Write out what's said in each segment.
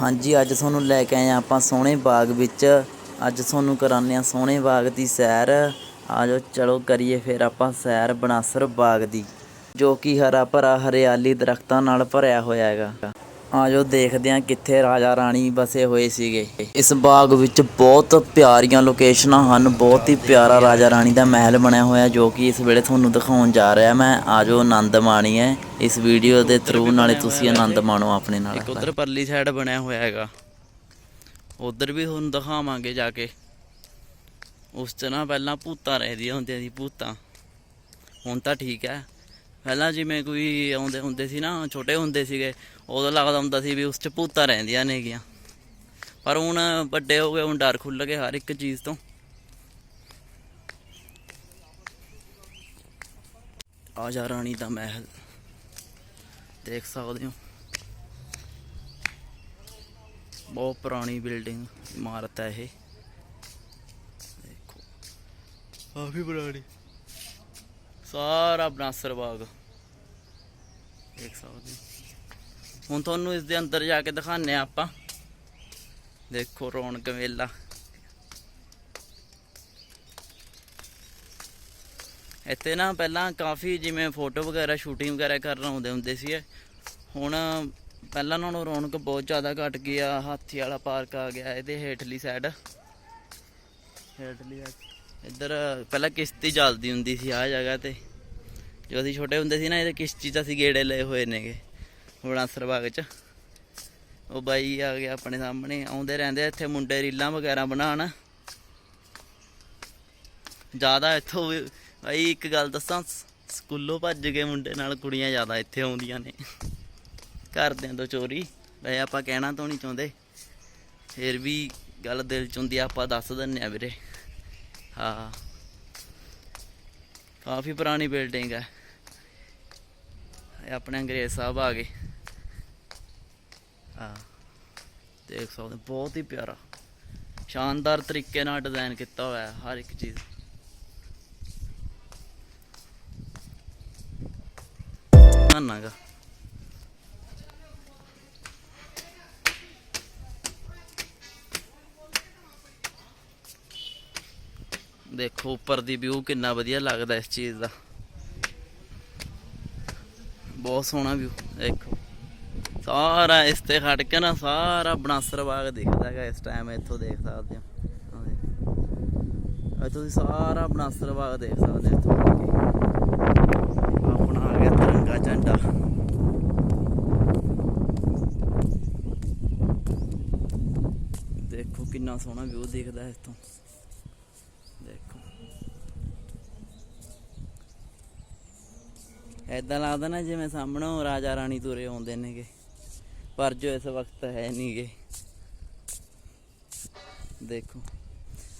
ਹਾਂਜੀ, ਅੱਜ ਤੁਹਾਨੂੰ ਲੈ ਕੇ ਆਏ ਹਾਂ ਆਪਾਂ ਸੋਹਣੇ ਬਾਗ ਵਿੱਚ। ਅੱਜ ਤੁਹਾਨੂੰ ਕਰਾਉਂਦੇ ਹਾਂ ਸੋਹਣੇ ਬਾਗ ਦੀ ਸੈਰ। ਆਜੋ ਚਲੋ ਕਰੀਏ ਫਿਰ ਆਪਾਂ ਸੈਰ ਬਨਾਸਰ ਬਾਗ ਦੀ, ਜੋ ਕਿ ਹਰਾ ਭਰਾ ਹਰਿਆਲੀ ਦਰਖਤਾਂ ਨਾਲ ਭਰਿਆ ਹੋਇਆ ਹੈਗਾ। ਆਜੋ ਦੇਖਦੇ ਹਾਂ ਕਿੱਥੇ ਰਾਜਾ ਰਾਣੀ ਬਸੇ ਹੋਏ ਸੀਗੇ। ਇਸ ਬਾਗ ਵਿੱਚ ਬਹੁਤ ਪਿਆਰੀਆਂ ਲੋਕੇਸ਼ਨਾਂ ਹਨ ਬਹੁਤ ਹੀ ਪਿਆਰਾ ਰਾਜਾ ਰਾਣੀ ਦਾ ਮਹਿਲ ਬਣਿਆ ਹੋਇਆ ਜੋ ਕਿ ਇਸ ਵੇਲੇ ਤੁਹਾਨੂੰ ਦਿਖਾਉਣ ਜਾ ਰਿਹਾ ਮੈਂ। ਆਜੋ ਆਨੰਦ ਮਾਣੀਏ ਇਸ ਵੀਡੀਓ ਦੇ ਥਰੂ ਨਾਲੇ ਤੁਸੀਂ ਆਨੰਦ ਮਾਣੋ ਆਪਣੇ ਨਾਲ ਇੱਕ ਉਧਰ ਪਰਲੀ ਸਾਈਡ ਬਣਿਆ ਹੋਇਆ ਹੈਗਾ। ਉਧਰ ਵੀ ਤੁਹਾਨੂੰ ਦਿਖਾਵਾਂਗੇ ਜਾ ਕੇ। ਉਸ 'ਚ ਨਾ ਪਹਿਲਾਂ ਭੂਤਾਂ ਰਹਿੰਦੀਆਂ ਹੁੰਦੀਆਂ ਸੀ ਭੂਤਾਂ। ਹੁਣ ਤਾਂ ਠੀਕ ਹੈ। ਪਹਿਲਾਂ ਜਿਵੇਂ ਕੋਈ ਆਉਂਦੇ ਹੁੰਦੇ ਸੀ ਨਾ ਛੋਟੇ ਹੁੰਦੇ ਸੀਗੇ ਉਦੋਂ ਲੱਗਦਾ ਹੁੰਦਾ ਸੀ ਵੀ ਉਸ 'ਚ ਭੂਤਾਂ ਰਹਿੰਦੀਆਂ ਨੇਗੀਆਂ। ਪਰ ਹੁਣ ਵੱਡੇ ਹੋ ਗਏ ਹੁਣ ਡਰ ਖੁੱਲ ਗਿਆ ਹਰ ਇੱਕ ਚੀਜ਼ ਤੋਂ। ਆਜਾ ਰਾਣੀ ਦਾ ਮਹਿਲ। ਦੇਖ ਸਕਦੇ ਹੋ। ਬਹੁਤ ਪੁਰਾਣੀ ਬਿਲਡਿੰਗ ਇਮਾਰਤ ਹੈ ਇਹ। ਦੇਖੋ। ਕਾਫੀ ਪੁਰਾਣੀ। ਸਾਰਾ ਬਨਾਸਰ ਬਾਗ ਦੇਖ ਸਕਦੇ ਹੁਣ ਤੁਹਾਨੂੰ ਇਸ ਦੇ ਅੰਦਰ ਜਾ ਕੇ ਦਿਖਾਣੇ ਆ ਆਪਾਂ। ਦੇਖੋ ਰੌਣਕ ਮੇਲਾ। ਇੱਥੇ ਨਾ ਪਹਿਲਾਂ ਕਾਫੀ ਜਿਵੇਂ ਫੋਟੋ ਵਗੈਰਾ ਸ਼ੂਟਿੰਗ ਵਗੈਰਾ ਕਰਨ ਆਉਂਦੇ ਹੁੰਦੇ ਸੀ ਹੁਣ ਪਹਿਲਾਂ ਨਾਲੋਂ ਰੌਣਕ ਬਹੁਤ ਜ਼ਿਆਦਾ ਘਟ ਗਈ ਆ। ਹਾਥੀ ਵਾਲਾ ਪਾਰਕ ਆ ਗਿਆ ਇਹਦੇ ਹੇਠਲੀ ਸਾਈਡ ਹੇਠਲੀ। ਇੱਧਰ ਪਹਿਲਾਂ ਕਿਸ਼ਤੀ ਚੱਲਦੀ ਹੁੰਦੀ ਸੀ ਆ ਜਗ੍ਹਾ ਤੇ। ਜੋ ਅਸੀਂ ਛੋਟੇ ਹੁੰਦੇ ਸੀ ਨਾ, ਇਹਦੇ ਕਿਸ਼ਤੀ 'ਚ ਅਸੀਂ ਗੇੜੇ ਲਏ ਹੋਏ ਨੇਗੇ ਬੜਾਸਰ ਬਾਗ 'ਚ। ਉਹ ਬਾਈ ਆ ਗਿਆ ਆਪਣੇ ਸਾਹਮਣੇ, ਆਉਂਦੇ ਰਹਿੰਦੇ ਇੱਥੇ ਮੁੰਡੇ ਰੀਲਾਂ ਵਗੈਰਾ ਬਣਾਉਣ। ਜ਼ਿਆਦਾ ਇੱਥੋਂ ਵੀ ਭਾਈ ਇੱਕ ਗੱਲ ਦੱਸਾਂ ਸਕੂਲੋਂ ਭੱਜ ਕੇ ਮੁੰਡੇ ਨਾਲ ਕੁੜੀਆਂ ਜ਼ਿਆਦਾ ਇੱਥੇ ਆਉਂਦੀਆਂ ਨੇ। ਘਰਦਿਆਂ ਤੋਂ ਚੋਰੀ, ਵੈਸੇ ਆਪਾਂ ਕਹਿਣਾ ਤਾਂ ਨਹੀਂ ਚਾਹੁੰਦੇ। ਫਿਰ ਵੀ ਗੱਲ ਦਿਲ ਚ ਹੁੰਦੀ ਆ, ਆਪਾਂ ਦੱਸ ਦਿੰਨੇ ਆ ਵੀਰੇ। ਹਾਂ। ਕਾਫੀ ਪੁਰਾਣੀ ਬਿਲਡਿੰਗ ਹੈ ਆਪਣੇ ਅੰਗਰੇਜ਼ ਸਾਹਿਬ ਆ ਗਏ। ਹਾਂ, ਦੇਖ ਸਕਦੇ ਬਹੁਤ ਹੀ ਪਿਆਰਾ। ਸ਼ਾਨਦਾਰ ਤਰੀਕੇ ਨਾਲ ਡਿਜ਼ਾਈਨ ਕੀਤਾ ਹੋਇਆ ਹੈ, ਹਰ ਇੱਕ ਚੀਜ਼। ਨਾਨਾਗਾ ਦੇਖੋ, ਉੱਪਰ ਦੀ ਵਿਊ ਕਿੰਨਾ ਵਧੀਆ ਲੱਗਦਾ ਇਸ ਚੀਜ਼ ਦਾ। ਬਹੁਤ ਸੋਹਣਾ ਵਿਊ ਦੇਖੋ। ਸਾਰਾ ਇਸ ਤੇ ਖੜ ਕੇ ਨਾ ਸਾਰਾ ਬਨਾਸਰ ਬਾਗ ਦਿਖਦਾ ਹੈਗਾ, ਇਸ ਟਾਈਮ ਇੱਥੋਂ ਦੇਖ ਸਕਦੇ ਹੋ। ਇੱਥੋਂ ਸਾਰਾ ਬਨਾਸਰ ਬਾਗ ਦੇਖ ਸਕਦੇ ਹੋ ਇੱਥੋਂ ਆਪਣਾ ਆ ਗਿਆ ਤਿਰੰਗਾ ਝੰਡਾ। ਦੇਖੋ ਕਿੰਨਾ ਸੋਹਣਾ ਵਿਊ ਦਿਖਦਾ ਹੈ ਇੱਥੋਂ ਦੇਖੋ ਐਦਾਂ ਲੱਗਦਾ ਨਾ ਜਿਵੇਂ ਸਾਹਮਣੋਂ ਰਾਜਾ ਰਾਣੀ ਤੁਰੇ ਆਉਂਦੇ ਨੇਗੇ। ਪਰ ਜੋ ਇਸ ਵਕਤ ਹੈ ਨਹੀਂਗੇ। ਦੇਖੋ।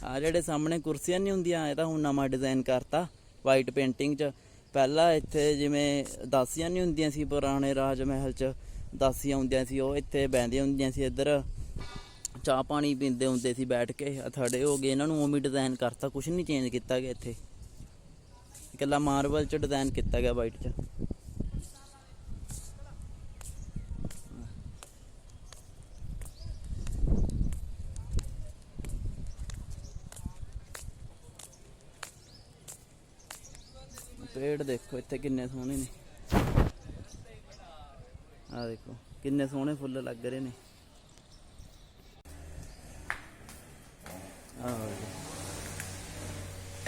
ਆ ਜਿਹੜੇ ਸਾਹਮਣੇ ਕੁਰਸੀਆਂ ਨਹੀਂ ਹੁੰਦੀਆਂ, ਇਹ ਤਾਂ ਹੁਣ ਨਵਾਂ ਡਿਜ਼ਾਈਨ ਕਰਤਾ। ਵਾਈਟ ਪੇਂਟਿੰਗ 'ਚ। ਪਹਿਲਾਂ ਇੱਥੇ ਜਿਵੇਂ ਦਾਸੀਆਂ ਨਹੀਂ ਹੁੰਦੀਆਂ ਸੀ ਪੁਰਾਣੇ ਰਾਜ ਮਹਿਲ 'ਚ। ਦਾਸੀਆਂ ਹੁੰਦੀਆਂ ਸੀ, ਉਹ ਇੱਥੇ ਬਹਿੰਦੀਆਂ ਹੁੰਦੀਆਂ ਸੀ ਇੱਧਰ। ਚਾਹ ਪਾਣੀ ਪੀਂਦੇ ਹੁੰਦੇ ਸੀ ਬੈਠ ਕੇ। ਆਹ ਥੜੇ ਹੋ ਗਏ, ਇਹਨਾਂ ਨੂੰ ਉਵੇਂ ਡਿਜ਼ਾਈਨ ਕਰਤਾ ਕੁਝ ਨਹੀਂ ਚੇਂਜ ਕੀਤਾ ਗਿਆ ਇੱਥੇ। ਇਕੱਲਾ ਮਾਰਬਲ 'ਚ ਡਿਜ਼ਾਈਨ ਕੀਤਾ ਗਿਆ ਵਾਈਟ 'ਚ। ਪੇੜ ਦੇਖੋ, ਇੱਥੇ ਕਿੰਨੇ ਸੋਹਣੇ ਨੇ। ਆ ਦੇਖੋ, ਕਿੰਨੇ ਸੋਹਣੇ ਫੁੱਲ ਲੱਗ ਰਹੇ ਨੇ।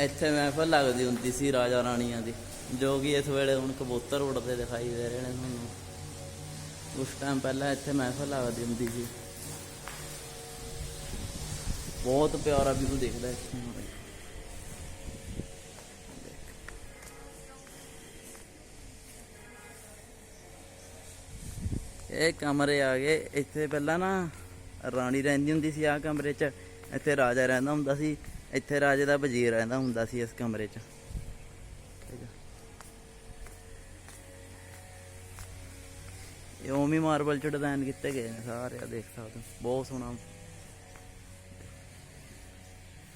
ਇੱਥੇ ਮਹਿਫਲ ਲੱਗਦੀ ਹੁੰਦੀ ਸੀ ਰਾਜਾ ਰਾਣੀਆਂ ਦੀ, ਜੋ ਕਿ ਇਸ ਵੇਲੇ ਹੁਣ ਕਬੂਤਰ ਉੜਦੇ ਦਿਖਾਈ ਦੇ ਰਹੇ ਨੇ ਤੁਹਾਨੂੰ। ਉਸ ਟਾਈਮ ਪਹਿਲਾਂ ਇੱਥੇ ਮਹਿਫਲ ਲੱਗਦੀ ਹੁੰਦੀ ਸੀ। ਬਹੁਤ ਪਿਆਰਾ ਵਿਊ ਦਿਖਦਾ ਇੱਥੇ ਇਹ ਕਮਰੇ ਆ ਗਏ। ਇੱਥੇ ਪਹਿਲਾਂ ਨਾ ਰਾਣੀ ਰਹਿੰਦੀ ਹੁੰਦੀ ਸੀ ਆ ਕਮਰੇ 'ਚ। ਇੱਥੇ ਰਾਜਾ ਰਹਿੰਦਾ ਹੁੰਦਾ ਸੀ। ਇੱਥੇ ਰਾਜੇ ਦਾ ਵਜ਼ੀਰ ਰਹਿੰਦਾ ਹੁੰਦਾ ਸੀ ਇਸ ਕਮਰੇ 'ਚ। ਇਹ ਉਵੇਂ ਮਾਰਬਲ 'ਚ ਡਿਜ਼ਾਈਨ ਕੀਤੇ ਗਏ ਨੇ ਸਾਰੇ ਆ ਦੇਖ ਸਕਦੇ ਹੋ। ਬਹੁਤ ਸੋਹਣਾ।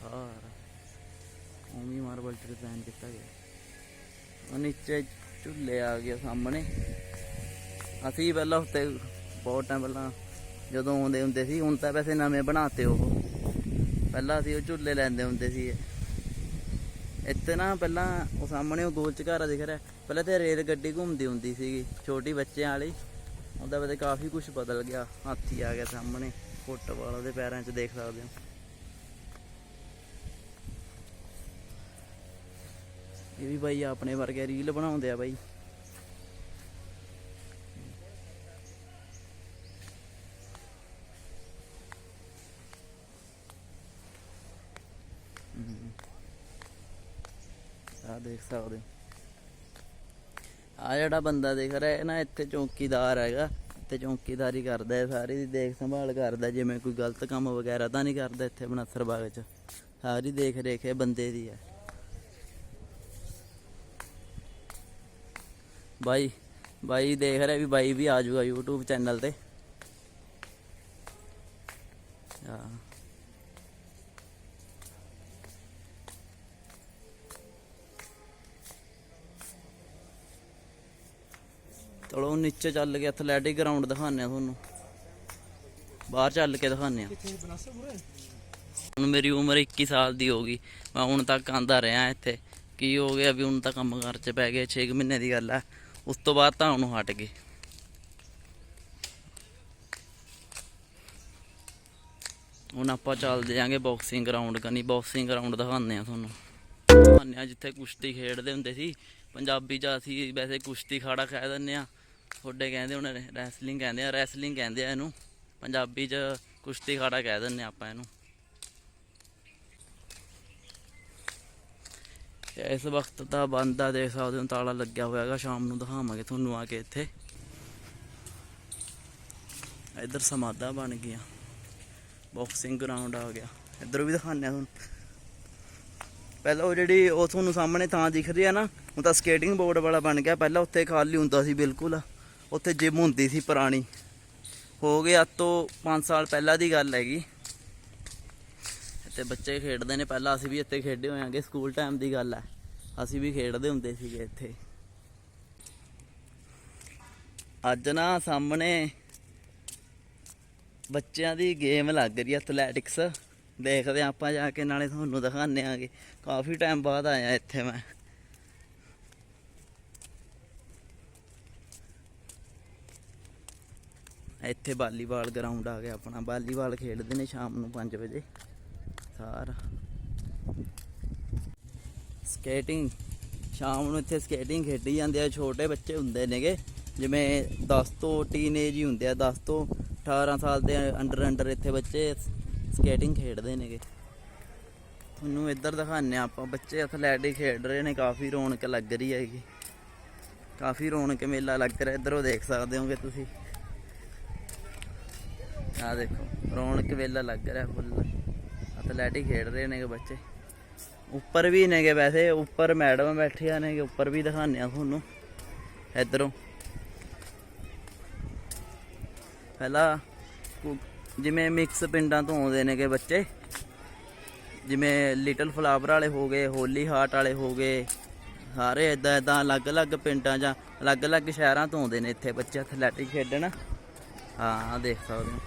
ਸਾਰਾ। ਉਵੇਂ ਮਾਰਬਲ 'ਚ ਡਿਜ਼ਾਈਨ ਕੀਤਾ ਗਿਆ। ਉਹ ਨੀਚੇ ਝੁੱਲੇ ਆ ਗਏ ਸਾਹਮਣੇ। ਅਸੀਂ ਪਹਿਲਾਂ ਉੱਤੇ, ਬਹੁਤ ਟਾਈਮ ਪਹਿਲਾਂ ਜਦੋਂ ਆਉਂਦੇ ਹੁੰਦੇ ਸੀ, ਹੁਣ ਤਾਂ ਵੈਸੇ ਨਵੇਂ ਬਣਾਤੇ ਉਹ। ਪਹਿਲਾਂ ਅਸੀਂ ਉਹ ਝੂਲੇ ਲੈਂਦੇ ਹੁੰਦੇ ਸੀ ਇੱਥੇ ਨਾ ਪਹਿਲਾਂ ਉਹ ਸਾਹਮਣੇ ਉਹ ਗੋਲ ਘਰ ਦਿਖ ਰਿਹਾ ਪਹਿਲਾਂ ਤੇ ਰੇਲ ਗੱਡੀ ਘੁੰਮਦੀ ਹੁੰਦੀ ਸੀਗੀ, ਛੋਟੀ ਬੱਚਿਆਂ ਵਾਲੀ। ਉਹਦਾ ਵੇ ਕਾਫੀ ਕੁਝ ਬਦਲ ਗਿਆ, ਹਾਥੀ ਆ ਗਿਆ ਸਾਹਮਣੇ, ਫੁੱਟਬਾਲ ਉਹਦੇ ਪੈਰਾਂ 'ਚ ਦੇਖ ਸਕਦੇ ਹੋ। ਇਹ ਵੀ ਬਾਈ ਆਪਣੇ ਵਰਗੇ ਰੀਲ ਬਣਾਉਂਦੇ ਆ ਬਾਈ ਆ ਦੇਖ ਸਕਦੇ ਹੋ। ਆ ਜਿਹੜਾ ਬੰਦਾ ਦੇਖ ਰਿਹਾ ਹੈ ਨਾ ਇੱਥੇ ਚੌਕੀਦਾਰ ਹੈਗਾ, ਇੱਥੇ ਚੌਕੀਦਾਰੀ ਕਰਦਾ ਹੈ, ਸਾਰੀ ਦੀ ਦੇਖ ਸੰਭਾਲ ਕਰਦਾ, ਜਿਵੇਂ ਕੋਈ ਗਲਤ ਕੰਮ ਵਗੈਰਾ ਤਾਂ ਨਹੀਂ ਕਰਦਾ ਇੱਥੇ ਬਨਸਰ ਬਾਗ 'ਚ। ਸਾਰੀ ਦੇਖ ਰੇਖ ਇਹ ਬੰਦੇ ਦੀ ਹੈ। ਬਾਈ ਬਾਈ ਦੇਖ ਰਿਹਾ ਵੀ ਬਾਈ ਵੀ ਆ ਜਾਊਗਾ YouTube ਚੈਨਲ ਤੇ। ਹਾਂ। ਚਲੋ ਨੀਚੇ ਚੱਲ ਕੇ ਐਥਲੈਟਿਕ ਗਰਾਊਂਡ ਦਿਖਾਉਂਦੇ ਆ ਤੁਹਾਨੂੰ। ਬਾਹਰ ਚੱਲ ਕੇ ਦਿਖਾਉਂਦੇ ਆ। ਹੁਣ ਮੇਰੀ ਉਮਰ 21 ਸਾਲ ਦੀ ਹੋ ਗਈ। ਮੈਂ ਹੁਣ ਤੱਕ ਆਂਦਾ ਰਿਹਾ ਇੱਥੇ। ਕੀ ਹੋ ਗਿਆ ਵੀ ਹੁਣ ਤਾਂ ਕੰਮ ਕਰ ਚ ਪੈ ਗਏ 6 ਮਹੀਨੇ ਦੀ ਗੱਲ ਹੈ ਉਸ ਤੋਂ ਬਾਅਦ ਤਾਂ ਉਹਨੂੰ ਹਟ ਗਏ। ਹੁਣ ਆਪਾਂ ਚੱਲਦੇ ਜਾਾਂਗੇ ਬਾਕਸਿੰਗ ਗਰਾਊਂਡ ਕਨੀ। ਬਾਕਸਿੰਗ ਗਰਾਊਂਡ ਦਿਖਾਉਂਦੇ ਆ ਤੁਹਾਨੂੰ। ਦਿਖਾਉਂਦੇ ਆ ਜਿੱਥੇ ਕੁਸ਼ਤੀ ਖੇਡਦੇ ਹੁੰਦੇ ਸੀ। ਪੰਜਾਬੀ ਚ ਅਸੀਂ ਵੈਸੇ ਕੁਸ਼ਤੀ ਖਾੜਾ ਕਹਿ ਦਿੰਦੇ ਆ। ਤੁਹਾਡੇ ਕਹਿੰਦੇ ਹੁਣ ਰੈਸਲਿੰਗ ਕਹਿੰਦੇ ਆ ਰੈਸਲਿੰਗ ਕਹਿੰਦੇ ਆ ਇਹਨੂੰ। ਪੰਜਾਬੀ ਚ ਕੁਸ਼ਤੀ ਖਾੜਾ ਕਹਿ ਦਿੰਦੇ ਆ ਆਪਾਂ ਇਹਨੂੰ। ਇਸ ਵਕਤ ਤਾਂ ਬੰਦ ਆ, ਦੇਖ ਸਕਦੇ ਹੋ, ਤਾਲਾ ਲੱਗਿਆ ਹੋਇਆ ਹੈਗਾ। ਸ਼ਾਮ ਨੂੰ ਦਿਖਾਵਾਂਗੇ ਤੁਹਾਨੂੰ ਆ ਕੇ ਇੱਥੇ। ਇੱਧਰ ਸਮਾਦਾ ਬਣ ਗਿਆ ਬਾਕਸਿੰਗ ਗਰਾਊਂਡ ਆ ਗਿਆ। ਇੱਧਰ ਵੀ ਦਿਖਾਉਂਦੇ ਆ ਤੁਹਾਨੂੰ। ਪਹਿਲਾਂ ਉਹ ਜਿਹੜੀ ਉਹ ਤੁਹਾਨੂੰ ਸਾਹਮਣੇ ਥਾਂ ਦਿਖ ਰਹੀ ਆ ਨਾ, ਹੁਣ ਤਾਂ ਸਕੇਟਿੰਗ ਬੋਰਡ ਵਾਲਾ ਬਣ ਗਿਆ। ਪਹਿਲਾਂ ਉੱਥੇ ਖਾਲੀ ਹੁੰਦਾ ਸੀ, ਬਿਲਕੁਲ। ਉੱਥੇ ਜਿਮ ਹੁੰਦੀ ਸੀ ਪੁਰਾਣੀ। ਹੋ ਗਿਆ ਤੋਂ 5 ਸਾਲ ਪਹਿਲਾਂ ਦੀ ਗੱਲ ਹੈਗੀ। ਇੱਥੇ ਬੱਚੇ ਖੇਡਦੇ ਨੇ, ਪਹਿਲਾਂ ਅਸੀਂ ਵੀ ਇੱਥੇ ਖੇਡੇ ਹੋਏ ਸਕੂਲ ਟਾਈਮ ਦੀ ਗੱਲ ਹੈ। ਅਸੀਂ ਵੀ ਖੇਡਦੇ ਹੁੰਦੇ ਸੀਗੇ ਇੱਥੇ। ਅੱਜ ਨਾ ਸਾਹਮਣੇ ਬੱਚਿਆਂ ਦੀ ਗੇਮ ਲੱਗ ਰਹੀ ਹੈ ਐਥਲੈਟਿਕਸ ਦੇਖਦੇ ਹਾਂ ਆਪਾਂ ਜਾ ਕੇ, ਨਾਲੇ ਤੁਹਾਨੂੰ ਦਿਖਾਉਂਦੇ ਆਂਗੇ ਕਾਫੀ ਟਾਈਮ ਬਾਅਦ ਆਇਆ ਇੱਥੇ ਮੈਂ। ਇੱਥੇ ਵਾਲੀਬਾਲ ਗਰਾਊਂਡ ਆ ਗਿਆ ਆਪਣਾ। ਵਾਲੀਬਾਲ ਖੇਡਦੇ ਨੇ ਸ਼ਾਮ ਨੂੰ 5 ਵਜੇ। ਸਾਰਾ। ਸਕੇਟਿੰਗ। ਸ਼ਾਮ ਨੂੰ ਇੱਥੇ ਸਕੇਟਿੰਗ ਖੇਡੀ ਜਾਂਦੇ ਆ। ਛੋਟੇ ਬੱਚੇ ਹੁੰਦੇ ਨੇਗੇ। ਜਿਵੇਂ 10 ਤੋਂ ਟੀਨੇਜ ਹੀ ਹੁੰਦੇ ਆ। 10 ਤੋਂ 18 ਸਾਲ ਦੇ ਅੰਡਰ ਅੰਡਰ ਇੱਥੇ ਬੱਚੇ ਸਕੇਟਿੰਗ ਖੇਡਦੇ ਨੇਗੇ। ਤੁਹਾਨੂੰ ਇੱਧਰ ਦਿਖਾਉਂਦੇ ਆ ਆਪਾਂ। ਬੱਚੇ ਐਥਲੈਟਿਕ ਖੇਡ ਰਹੇ ਨੇ। ਕਾਫੀ ਰੌਣਕ ਲੱਗ ਰਹੀ ਹੈਗੀ। ਕਾਫੀ ਰੌਣਕ ਮੇਲਾ ਲੱਗ ਰਿਹਾ। ਇੱਧਰੋਂ ਦੇਖ ਸਕਦੇ ਹੋਗੇ ਤੁਸੀਂ। ਆ ਦੇਖੋ, ਰੌਣਕ ਵੇਲਾ ਲੱਗ ਰਿਹਾ ਫੁੱਲ ਐਥਲੈਟਿਕ ਖੇਡ ਰਹੇ ਨੇਗੇ ਬੱਚੇ। ਉੱਪਰ ਵੀ ਨੇਗੇ ਵੈਸੇ, ਉੱਪਰ ਮੈਡਮ ਬੈਠੀਆਂ ਨੇਗੇ, ਉੱਪਰ ਵੀ ਦਿਖਾਉਂਦੇ ਆ ਤੁਹਾਨੂੰ। ਇੱਧਰੋਂ। ਪਹਿਲਾਂ ਕੁ- ਜਿਵੇਂ ਮਿਕਸ ਪਿੰਡਾਂ ਤੋਂ ਆਉਂਦੇ ਨੇਗੇ ਬੱਚੇ। ਜਿਵੇਂ ਲਿਟਲ ਫਲਾਵਰ ਵਾਲੇ ਹੋ ਗਏ ਹੋਲੀ ਹਾਰਟ ਵਾਲੇ ਹੋ ਗਏ। ਸਾਰੇ ਇਦਾਂ ਇਦਾਂ ਅਲੱਗ-ਅਲੱਗ ਪਿੰਡਾਂ ਜਾਂ ਅਲੱਗ-ਅਲੱਗ ਸ਼ਹਿਰਾਂ ਤੋਂ ਆਉਂਦੇ ਨੇ ਇੱਥੇ ਬੱਚੇ ਐਥਲੈਟਿਕ ਖੇਡਣ। ਹਾਂ ਦੇਖ ਸਕਦੇ ਹੋ।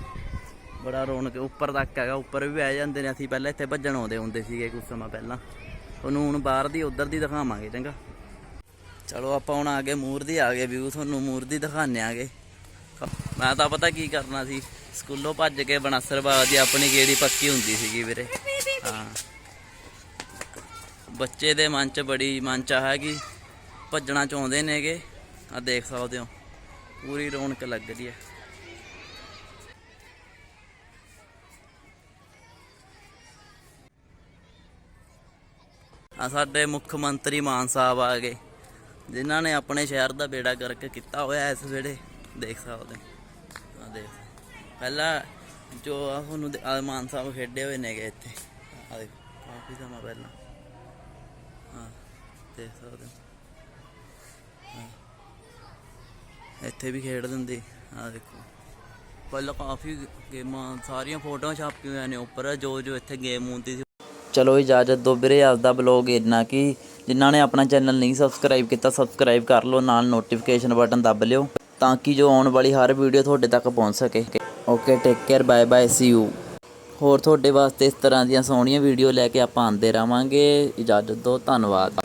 ਬੜਾ ਰੌਣਕ, ਉੱਪਰ ਤੱਕ ਹੈਗਾ, ਉੱਪਰ ਵੀ ਬਹਿ ਜਾਂਦੇ ਨੇ। ਅਸੀਂ ਪਹਿਲਾਂ ਇੱਥੇ ਭੱਜਣ ਆਉਂਦੇ ਹੁੰਦੇ ਸੀਗੇ ਕੁਝ ਸਮਾਂ ਪਹਿਲਾਂ। ਤੁਹਾਨੂੰ ਹੁਣ ਬਾਹਰ ਦੀ, ਉਧਰ ਦੀ ਦਿਖਾਵਾਂਗੇ, ਚੰਗਾ? ਚਲੋ, ਆਪਾਂ ਹੁਣ ਆ ਗਏ ਮੂਰ ਦੀ, ਆ ਗਏ ਵਿਊ ਤੁਹਾਨੂੰ ਮੂਰ ਦੀ ਦਿਖਾਣੇ ਆਗੇ। ਮੈਂ ਤਾਂ ਪਤਾ ਕੀ ਕਰਨਾ ਸੀ, ਸਕੂਲੋਂ ਭੱਜ ਕੇ ਬਨਸਰ ਬਾਗ ਦੀ ਆਪਣੀ ਗੇੜੀ ਪੱਕੀ ਹੁੰਦੀ ਸੀਗੀ ਵੀਰੇ। ਹਾਂ। ਬੱਚੇ ਦੇ ਮਨ 'ਚ ਬੜੀ ਮਨ 'ਚ ਹੈ ਕਿ ਭੱਜਣਾ ਚਾਹੁੰਦੇ ਨੇਗੇ। ਆ ਦੇਖ ਸਕਦੇ ਹੋ, ਪੂਰੀ ਰੌਣਕ ਲੱਗ ਰਹੀ ਹੈ। ਆ ਸਾਡੇ ਮੁੱਖ ਮੰਤਰੀ ਮਾਨ ਸਾਹਿਬ ਆ ਗਏ, ਜਿਨ੍ਹਾਂ ਨੇ ਆਪਣੇ ਸ਼ਹਿਰ ਦਾ ਬੇੜਾ ਗਰਕ ਕੀਤਾ ਹੋਇਆ ਇਸ ਵੇਲੇ, ਦੇਖ ਸਕਦੇ ਆ ਦੇਖ। ਪਹਿਲਾਂ ਜੋ ਆ ਤੁਹਾਨੂੰ ਮਾਨ ਸਾਹਿਬ ਖੇਡੇ ਹੋਏ ਨੇਗੇ ਇੱਥੇ। ਆ ਦੇਖੋ, ਕਾਫੀ ਸਮਾਂ ਪਹਿਲਾਂ। ਹਾਂ ਦੇਖ ਸਕਦੇ ਇੱਥੇ ਵੀ ਖੇਡ ਦਿੰਦੇ। ਆ ਦੇਖੋ। ਪਹਿਲਾਂ ਕਾਫੀ ਗੇਮਾਂ, ਸਾਰੀਆਂ ਫੋਟੋਆਂ ਛਾਪੀਆਂ ਹੋਈਆਂ ਨੇ ਉੱਪਰ, ਜੋ ਜੋ ਇੱਥੇ ਗੇਮ ਹੁੰਦੀ ਸੀ। ਚਲੋ ਇਜਾਜ਼ਤ ਦਿਓ ਵੀਰੇ ਅੱਜ ਦਾ ਬਲੌਗ ਇੰਨਾ ਕਿ ਜਿਨ੍ਹਾਂ ਨੇ ਆਪਣਾ ਚੈਨਲ ਨਹੀਂ ਸਬਸਕ੍ਰਾਈਬ ਕੀਤਾ ਸਬਸਕ੍ਰਾਈਬ ਕਰ ਲਓ, ਨਾਲ ਨੋਟੀਫਿਕੇਸ਼ਨ ਬਟਨ ਦੱਬ ਲਿਓ, ਤਾਂ ਕਿ ਜੋ ਆਉਣ ਵਾਲੀ ਹਰ ਵੀਡੀਓ ਤੁਹਾਡੇ ਤੱਕ ਪਹੁੰਚ ਸਕੇ। Okay take care bye bye see you ਹੋਰ ਤੁਹਾਡੇ ਵਾਸਤੇ ਇਸ ਤਰ੍ਹਾਂ ਦੀਆਂ ਸੋਹਣੀਆਂ ਵੀਡੀਓ ਲੈ ਕੇ ਆਪਾਂ ਆਉਂਦੇ ਰਵਾਂਗੇ ਇਜਾਜ਼ਤ ਦਿਓ ਧੰਨਵਾਦ।